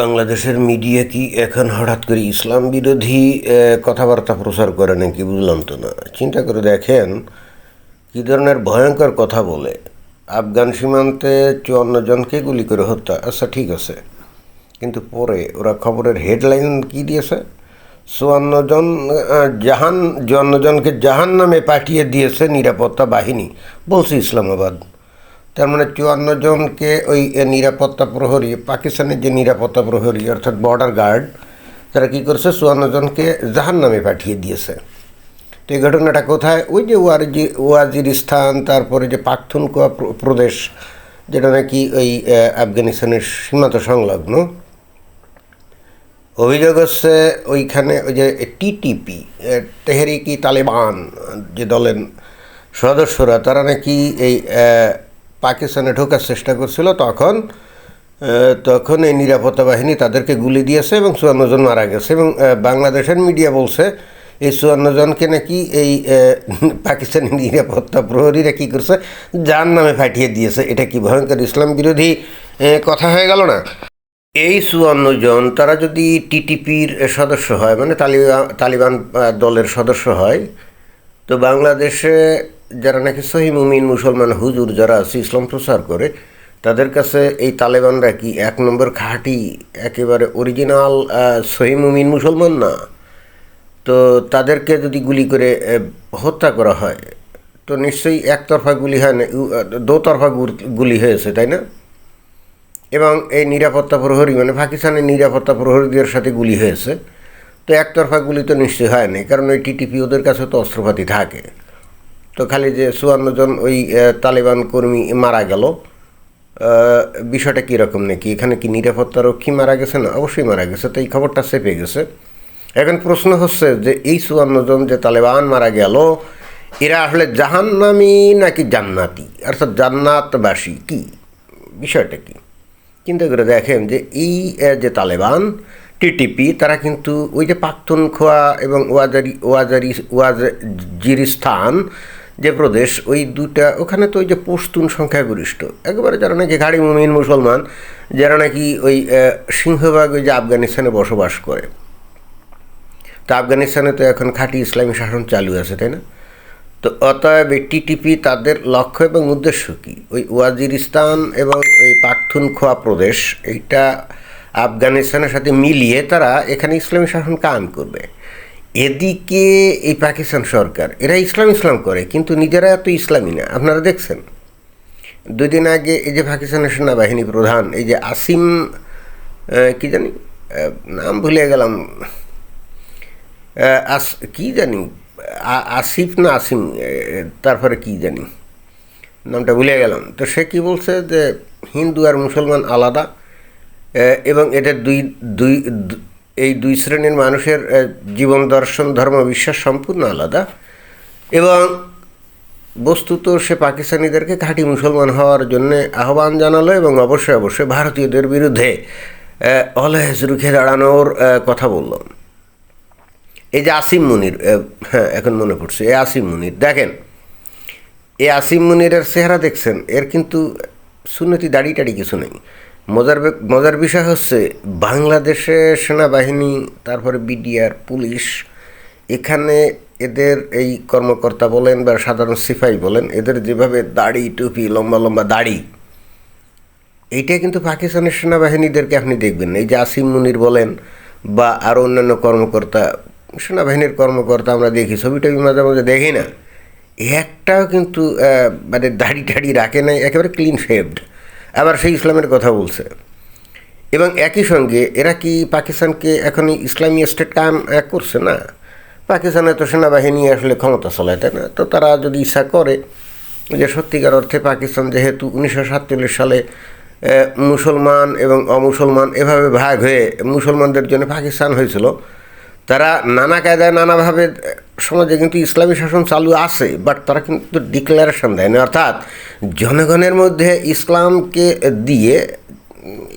বাংলাদেশের মিডিয়া কি এখন হঠাৎ করে ইসলাম বিরোধী কথাবার্তা প্রচার করে নাকি বুঝলাম তো না। চিন্তা করে দেখেন কী ধরনের ভয়ঙ্কর কথা বলে। আফগান সীমান্তে চুয়ান্ন জনকে গুলি করে হত্যা। আচ্ছা ঠিক আছে। কিন্তু পরে ওরা খবরের হেডলাইন কি দিয়েছে? চুয়ান্ন জন জাহান, চুয়ান্ন জনকে জাহান নামে পাঠিয়ে দিয়েছে নিরাপত্তা বাহিনী। বলছে ইসলামাবাদ। তার মানে চুয়ান্ন জনকে ওই নিরাপত্তা প্রহরী, পাকিস্তানের যে নিরাপত্তা প্রহরী, অর্থাৎ বর্ডার গার্ড তারা কী করছে? চুয়ান্ন জনকে জাহান নামে পাঠিয়ে দিয়েছে। তো এই ঘটনাটা কোথায়? ওই যে ওয়ারজি ওয়াজির ওয়াজিরিস্তান, তারপরে যে পাখতুনকোয়া প্র- প্রদেশ, যেটা নাকি ওই আফগানিস্তানের সীমান্ত সংলগ্ন। অভিযোগ হচ্ছে ওইখানে ওই যে টিটিপি তেহরিকি তালেবান যে দলের সদস্যরা, তারা নাকি এই পাকিস্তানে ঢোকার চেষ্টা করছিল, তখন তখন এই নিরাপত্তা বাহিনী তাদেরকে গুলি দিয়েছে এবং চুয়ান্ন জন মারা গেছে এবং বাংলাদেশের মিডিয়া বলছে, এই চুয়ান্ন জনকে নাকি এই পাকিস্তানি নিরাপত্তা প্রহরীরা কী করছে, যার নামে পাঠিয়ে দিয়েছে, এটা কি ভয়ঙ্কর ইসলাম বিরোধী কথা হয়ে গেল না? এই চুয়ান্ন জন, তারা যদি টিটিপির সদস্য হয় মানে তালিবান তালিবান দলের সদস্য হয়, তো বাংলাদেশে যারা নাকি সহি মুমিন মুসলমান হুজুর যারা আছে, ইসলাম প্রচার করে, তাদের কাছে এই তালেবানরা কি এক নম্বর খাঁটি, একেবারে অরিজিনাল সহি মুমিন মুসলমান না? তো তাদেরকে যদি গুলি করে হত্যা করা হয়, তো নিশ্চয়ই একতরফা গুলি হয় না দোতরফা গুলি হয়েছে, তাই না? এবং এই নিরাপত্তা প্রহরী মানে পাকিস্তানের নিরাপত্তা প্রহরীদের সাথে গুলি হয়েছে, তো একতরফা গুলি তো নিশ্চয়ই হয়নি কারণ ওই টিটিপি ওদের কাছে তো অস্ত্রপাতি থাকে। তো খালি যে চুয়ান্ন জন ওই তালেবান কর্মী মারা গেল বিষয়টা কীরকম নাকি? এখানে কি নিরাপত্তা রক্ষী মারা গেছে না? অবশ্যই মারা গেছে, তো এই খবরটা চেপে গেছে। এখন প্রশ্ন হচ্ছে যে এই চুয়ান্ন জন যে তালেবান মারা গেল, এরা আসলে জাহান্নামি নাকি জান্নাতি? অর্থাৎ জান্নাতবাসী কি? বিষয়টা কি? চিন্তা করে দেখেন যে এই যে তালেবান, টিটিপি, তারা কিন্তু ওই যে পাখতুনখোয়া এবং ওয়াজারি ওয়াজারি ওয়াজিরিস্তান যে প্রদেশ, ওই দুটা ওখানে তো ওই যে পশতুন সংখ্যাগরিষ্ঠ একেবারে যারা নাকি গাড়ি মুমিন মুসলমান, যারা নাকি ওই সিংহভাগ ওই যে আফগানিস্তানে বসবাস করে। তা আফগানিস্তানে তো এখন খাঁটি ইসলামী শাসন চালু আছে, তাই না? তো অতএব টিটিপি তাদের লক্ষ্য এবং উদ্দেশ্য কী? ওই ওয়াজিরিস্তান এবং ওই পাখতুনখোয়া প্রদেশ, এইটা আফগানিস্তানের সাথে মিলিয়ে তারা এখানে ইসলামী শাসন কায়েম করবে। এদিকে এই পাকিস্তান সরকার, এরা ইসলাম ইসলাম করে, কিন্তু নিজেরা এত ইসলামী না। আপনারা দেখছেন? দুদিন আগে এই যে পাকিস্তানের সেনাবাহিনী প্রধান, এই যে আসিম কি জানি নাম ভুলে গেলাম। আস, কি জানি আসিফ না আসিম তারপরে কি জানি, নামটা ভুলে গেলাম। তো সে কি বলছে যে হিন্দু আর মুসলমান আলাদা এবং এদের দুই দুই এই দুই শ্রেণির মানুষের জীবন, দর্শন, ধর্ম, বিশ্বাস সম্পূর্ণ আলাদা। এবং বস্তুত সে পাকিস্তানিদেরকে খাঁটি মুসলমান হওয়ার জন্য আহ্বান জানালো এবং অবশ্যই অবশ্যই ভারতীয়দের বিরুদ্ধে অলহেজ রুখে দাঁড়ানোর কথা বলল। এই যে আসিম মুনির হ্যাঁ এখন মনে পড়ছে এই আসিম মুনির, দেখেন এই আসিম মুনিরের চেহারা দেখছেন, এর কিন্তু সুন্নতি দাড়ি টাড়ি কিছু নেই। মজার মজার বিষয় হচ্ছে বাংলাদেশে সেনাবাহিনী, তারপরে বিডিআর, পুলিশ, এখানে এদের এই কর্মকর্তা বলেন বা সাধারণ সিপাই বলেন, এদের যেভাবে দাড়ি টুপি, লম্বা লম্বা দাড়ি এইটা কিন্তু পাকিস্তানের সেনাবাহিনীদেরকে আপনি দেখবেন। এই যে আসিম মুনির বলেন বা আরও অন্যান্য কর্মকর্তা, সেনাবাহিনীর কর্মকর্তা আমরা দেখি ছবি টবি মাঝে মাঝে দেখি না। একটাও কিন্তু মানে দাড়ি টাড়ি রাখে নাই, একেবারে ক্লিন শেভড আবার সেই ইসলামের কথা বলছে। এবং একই সঙ্গে এরা কি পাকিস্তানকে এখনই ইসলামী স্টেট কায়েম করছে না? পাকিস্তানে তো সেনাবাহিনী আসলে ক্ষমতা চলায়, তাই না? তো তারা যদি ইচ্ছা করে যে সত্যিকার অর্থে পাকিস্তান যেহেতু উনিশশো সাতচল্লিশ সালে মুসলমান এবং অমুসলমান এভাবে ভাগ হয়ে মুসলমানদের জন্য পাকিস্তান হয়েছিল, তারা নানা কায়দায় নানাভাবে সমাজে কিন্তু ইসলামী শাসন চালু আছে বাট তারা কিন্তু ডিক্লারেশন দেয় না অর্থাৎ জনগণের মধ্যে ইসলামকে দিয়ে,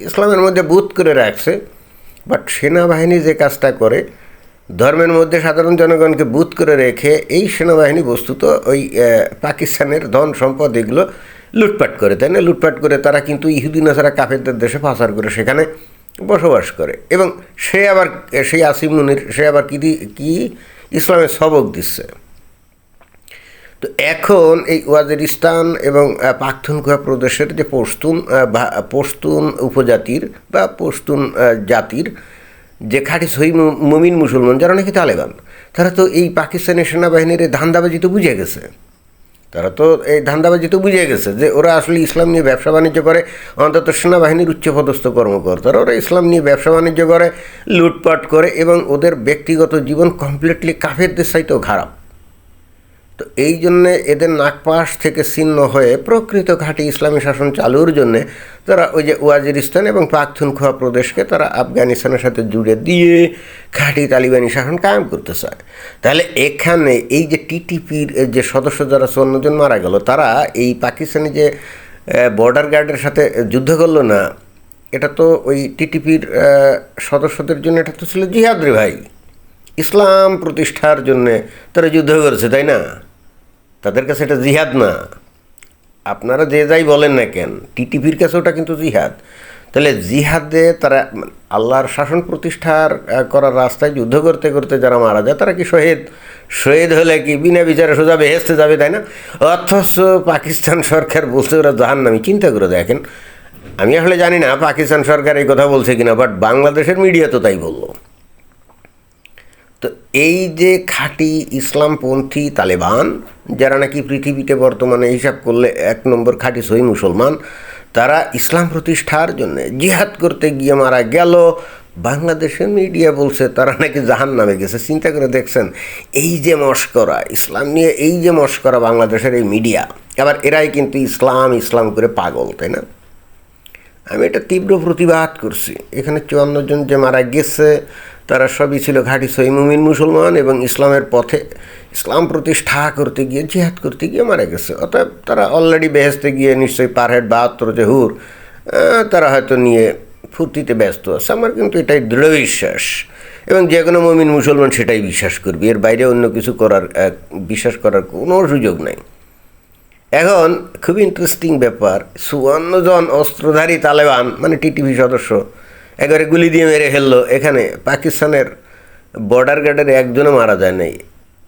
ইসলামের মধ্যে বুথ করে রাখছে বাট সেনাবাহিনী যে কাজটা করে, ধর্মের মধ্যে সাধারণ জনগণকে বুথ করে রেখে এই সেনাবাহিনী বস্তুত ওই পাকিস্তানের ধন সম্পদ এগুলো লুটপাট করে, তাই না? লুটপাট করে তারা কিন্তু ইহুদি নাসারা কাফেরদের দেশে পাচার করে সেখানে বসবাস করে। এবং সে আবার সেই আসিম মুনির, সে আবার কি কি ইসলামের সবক দিচ্ছে। তো এখন এই ওয়াজিরিস্তান এবং পাখতুনখোয়া প্রদেশের যে পশতুন পশতুন উপজাতির বা পশতুন জাতির যে খাঁটি সহি মমিন মুসলমান, যারা নাকি তালেবান, তারা তো এই পাকিস্তানি সেনাবাহিনীর ধান্দাবাজি তো বুঝে গেছে। তারা তো এই ধান্দাবাজি তো বুঝে গেছে যে ওরা আসলে ইসলাম নিয়ে ব্যবসা বাণিজ্য করে, অন্তত সেনাবাহিনীর উচ্চপদস্থ কর্মকর্তারা ওরা ইসলাম নিয়ে ব্যবসা বাণিজ্য করে, লুটপাট করে এবং ওদের ব্যক্তিগত জীবন কমপ্লিটলি কাফেরদের সাইতেও খারাপ। তো এই জন্যে এদের নাগপাশ থেকে ছিন্ন হয়ে প্রকৃত ঘাঁটি ইসলামী শাসন চালুর জন্যে তারা ওই যে ওয়াজিরিস্তান এবং পাকথুনখোয়া প্রদেশকে তারা আফগানিস্তানের সাথে জুড়ে দিয়ে ঘাঁটি তালিবানি শাসন কায়েম করতে চায়। তাহলে এখানে এই যে টিটিপির যে সদস্য যারা চুয়ান্ন জন মারা গেল, তারা এই পাকিস্তানি যে বর্ডার গার্ডের সাথে যুদ্ধ করল না? এটা তো ওই টিটিপির সদস্যদের জন্য এটা তো ছিল জিহাদ রে ভাই। ইসলাম প্রতিষ্ঠার জন্যে তারা যুদ্ধ করেছে, তাই না? তাদের কাছে এটা জিহাদ না। আপনারা যে যাই বলেন না কেন টিটিপির কাছে ওটা কিন্তু জিহাদ। তাহলে জিহাদে তারা আল্লাহর শাসন প্রতিষ্ঠার করার রাস্তায় যুদ্ধ করতে করতে যারা মারা যায়, তারা কি শহীদ? শহীদ হলে কি বিনা বিচারে সোজা বেহেস্তে যাবে, তাই না? অথচ পাকিস্তান সরকার বলছে, ওরা জাহান নামি চিন্তা করে দেখেন, আমি আসলে জানি না পাকিস্তান সরকার এই কথা বলছে কিনা বাট বাংলাদেশের মিডিয়া তো তাই বলল। তো এই যে খাঁটি ইসলামপন্থী তালেবান, যারা নাকি পৃথিবীতে বর্তমানে হিসাব করলে এক নম্বর খাঁটি সহি মুসলমান, তারা ইসলাম প্রতিষ্ঠার জন্য জিহাদ করতে গিয়ে মারা গেল। বাংলাদেশের মিডিয়া বলছে তারা নাকি জাহান নামে গেছে। চিন্তা করে দেখছেন, এই যে মস্করা, ইসলাম নিয়ে এই যে মস্করা বাংলাদেশের এই মিডিয়া আবার এরাই কিন্তু ইসলাম ইসলাম করে পাগল, তাই না? আমি এটা তীব্র প্রতিবাদ করছি। এখানে চুয়ান্ন জন যে মারা গেছে তারা সবই ছিল ঘাঁটি সহি মুমিন মুসলমান এবং ইসলামের পথে, ইসলাম প্রতিষ্ঠা করতে গিয়ে, জিহাদ করতে গিয়ে মারা গেছে। অতএব তারা অলরেডি বেহেস্তে গিয়ে নিশ্চয়ই পার হেড বাহাত্তর যে তারা হয়তো নিয়ে ফুর্তিতে ব্যস্ত আছে। আমার কিন্তু এটাই দৃঢ় বিশ্বাস। এবং যে কোনো মমিন মুসলমান সেটাই বিশ্বাস করবে। এর বাইরে অন্য কিছু করার বিশ্বাস করার কোনো সুযোগ নাই। এখন খুব ইন্টারেস্টিং ব্যাপার, চুয়ান্ন জন অস্ত্রধারী তালেবান মানে টিটিভি সদস্য একেবারে গুলি দিয়ে মেরে ফেলল। এখানে পাকিস্তানের বর্ডার গার্ডের একজনও মারা যায় নাই।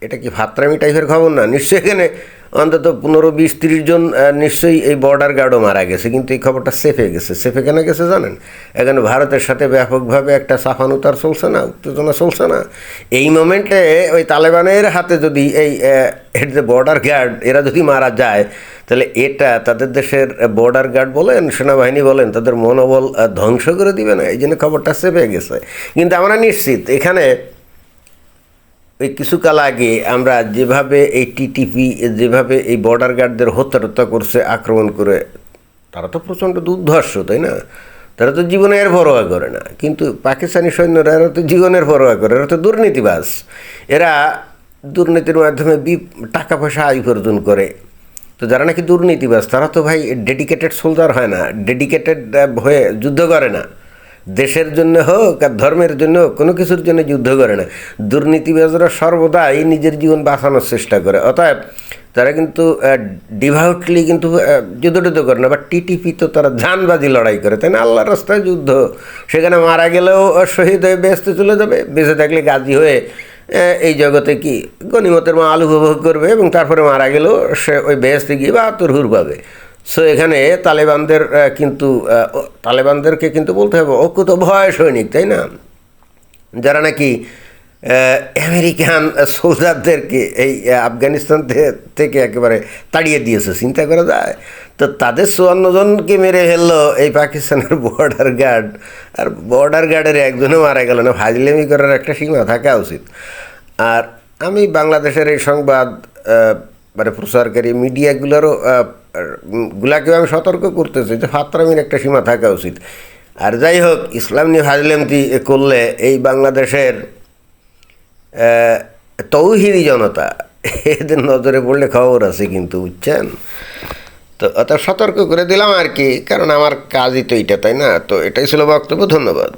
এটা কি ভাত্রামি টাইপের খবর না? নিশ্চয়ই এখানে অন্তত পনেরো, বিশ, তিরিশ জন নিশ্চয়ই এই বর্ডার গার্ডও মারা গেছে। কিন্তু এই খবরটা সেফে গেছে। সেফে কেন গেছে জানেন? এখানে ভারতের সাথে ব্যাপকভাবে একটা সাফানুতার চলছে না, উত্তেজনা চলছে না। এই মোমেন্টে ওই তালেবানের হাতে যদি এই যে বর্ডার গার্ড এরা যদি মারা যায়, তাহলে এটা তাদের দেশের বর্ডার গার্ড বলেন, সেনাবাহিনী বলেন, তাদের মনোবল ধ্বংস করে দিবে না। এই জন্য খবরটা সেফে গেছে। কিন্তু আমরা নিশ্চিত, এখানে ওই কিছুকাল আগে আমরা যেভাবে এই টিটিপি যেভাবে এই বর্ডার গার্ডদের হত্যা টত্যা করছে, আক্রমণ করে, তারা তো প্রচণ্ড দুর্ধর্ষ, তাই না? তারা তো জীবনের পরোয়া করে না। কিন্তু পাকিস্তানি সৈন্যরা, এরা তো জীবনের পরোয়া করে, এরা তো দুর্নীতিবাজ। এরা দুর্নীতির মাধ্যমে বি টাকা পয়সা আয় উপার্জন করে। তো যারা নাকি দুর্নীতিবাজ, তারা তো ভাই ডেডিকেটেড সোলজার হয় না। ডেডিকেটেড হয়ে যুদ্ধ করে না। দেশের জন্য হোক আর ধর্মের জন্য হোক, কোনো কিছুর জন্য যুদ্ধ করে না। দুর্নীতিবাজরা সর্বদাই নিজের জীবন বাঁচানোর চেষ্টা করে। অতএব তারা কিন্তু ডিভাউটলি কিন্তু যুদ্ধ করে না, বা টিটিপি তো তারা জানবাজি লড়াই করে, তাই না? আল্লাহর রাস্তায় যুদ্ধ। সেখানে মারা গেলেও শহীদ হয়ে বেসতে চলে যাবে, বেঁচে থাকলে গাজী হয়ে এই জগতে কি গণিমতের মাল উপভোগ করবে এবং তারপরে মারা গেলেও সে ওই বেহেস্তে গিয়ে বা হুর পাবে। সো এখানে তালেবানদের কিন্তু তালেবানদেরকে কিন্তু বলতে হবে ও তো ভয় সৈনিক, তাই না? যারা নাকি আমেরিকান সোলজারদেরকে এই আফগানিস্তান থেকে একেবারে তাড়িয়ে দিয়েছে, চিন্তা করা যায়? তো তাদের চুয়ান্ন জনকে মেরে ফেলল এই পাকিস্তানের বর্ডার গার্ড আর বর্ডার গার্ডের একজনও মারা গেল না, ফাজলেমি করার একটা সীমা থাকা উচিত। আর আমি বাংলাদেশের এই সংবাদ মানে প্রচারকারী মিডিয়াগুলোরও গুলাকেও আমি সতর্ক করতেছি যে ফাতরামির একটা সীমা থাকা উচিত। আর যাই হোক, ইসলাম নিয়ে ফাজলেমতি করলে এই বাংলাদেশের তৌহিদি জনতা, এদের নজরে পড়লে খবর আছে কিন্তু, বুঝছেন? তো অত সতর্ক করে দিলাম আর কি, কারণ আমার কাজই তো এটা, তাই না? তো এটাই ছিল বক্তব্য, ধন্যবাদ।